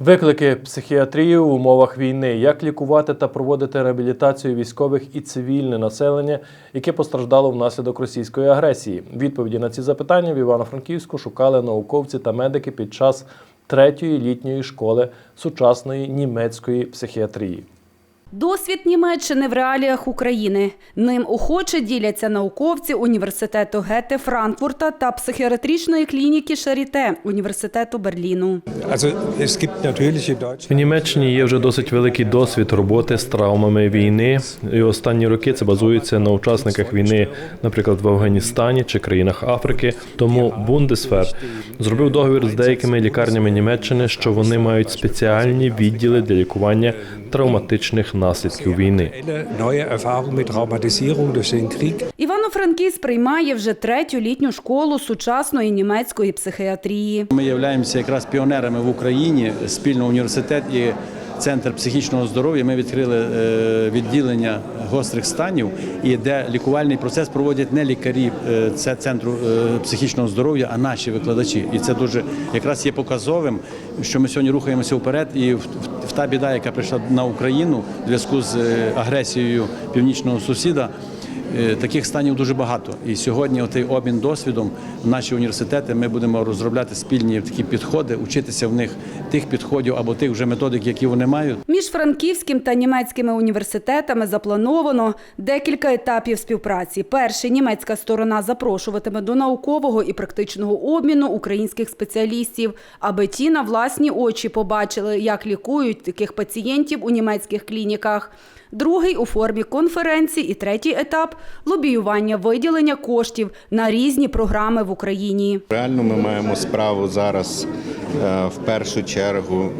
Виклики психіатрії в умовах війни, як лікувати та проводити реабілітацію військових і цивільне населення, яке постраждало внаслідок російської агресії. Відповіді на ці запитання в Івано-Франківську шукали науковці та медики під час третьої літньої школи сучасної німецької психіатрії. Досвід Німеччини в реаліях України. Ним охоче діляться науковці університету Гете Франкфурта та психіатричної клініки Шаріте університету Берліну. В Німеччині є вже досить великий досвід роботи з травмами війни. І останні роки це базується на учасниках війни, наприклад, в Афганістані чи країнах Африки. Тому Бундесвер зробив договір з деякими лікарнями Німеччини, що вони мають спеціальні відділи для лікування травматичних наслідків війни. Івано-Франківськ приймає вже третю літню школу сучасної німецької психіатрії. Ми являємося якраз піонерами в Україні. Спільно університет і центр психічного здоров'я. Ми відкрили е, відділення гострих станів, і де лікувальний процес проводять не лікарі е, це центру е, психічного здоров'я, а наші викладачі. І це дуже якраз є показовим, що ми сьогодні рухаємося вперед. І в, та біда, яка прийшла на Україну в зв'язку з агресією північного сусіда. Е, Таких станів дуже багато. І сьогодні отей обмін досвідом наші університети ми будемо розробляти спільні такі підходи, учитися в них тих підходів або тих вже методик, які вони мають. Між франківським та німецькими університетами заплановано декілька етапів співпраці. Перший німецька сторона запрошуватиме до наукового і практичного обміну українських спеціалістів, аби ті на власні очі побачили, як лікують таких пацієнтів у німецьких клініках. Другий у формі конференції і третій етап лобіювання виділення коштів на різні програми в Україні. Реально ми маємо справу зараз е, в першу чергу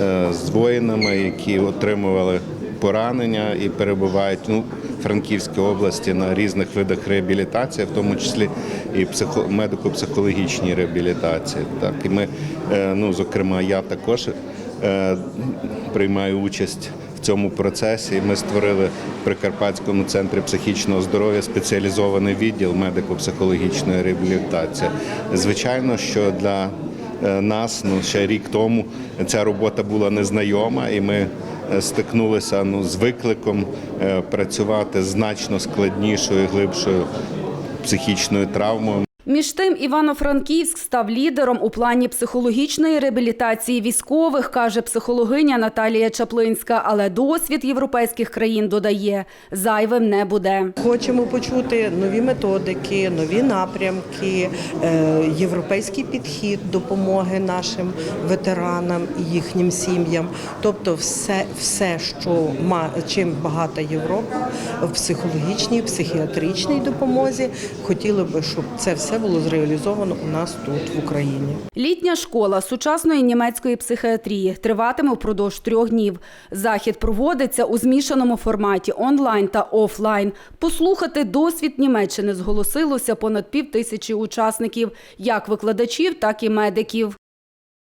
е, е, з воїнами, які отримували поранення і перебувають ну, Франківській області на різних видах реабілітації, в тому числі і психо- медико-психологічній реабілітації. Так і ми, ну зокрема, я також приймаю участь. Цьому процесі ми створили в Прикарпатському центрі психічного здоров'я спеціалізований відділ медико-психологічної реабілітації. Звичайно, що для е, нас ну ще рік тому ця робота була незнайома, і ми е, стикнулися ну з викликом е, працювати значно складнішою, глибшою психічною травмою. Між тим, Івано-Франківськ став лідером у плані психологічної реабілітації військових, каже психологиня Наталія Чаплинська. Але досвід європейських країн додає зайвим не буде. Хочемо почути нові методики, нові напрямки, е, європейський підхід допомоги нашим ветеранам і їхнім сім'ям. Тобто, все, все що ма чим багата Європа в психологічній, психіатричній допомозі. Хотіли би, щоб це все було зреалізовано у нас тут в Україні. Літня школа сучасної німецької психіатрії триватиме впродовж трьох днів. Захід проводиться у змішаному форматі онлайн та офлайн. Послухати досвід Німеччини зголосилося понад пів тисячі учасників, як викладачів, так і медиків.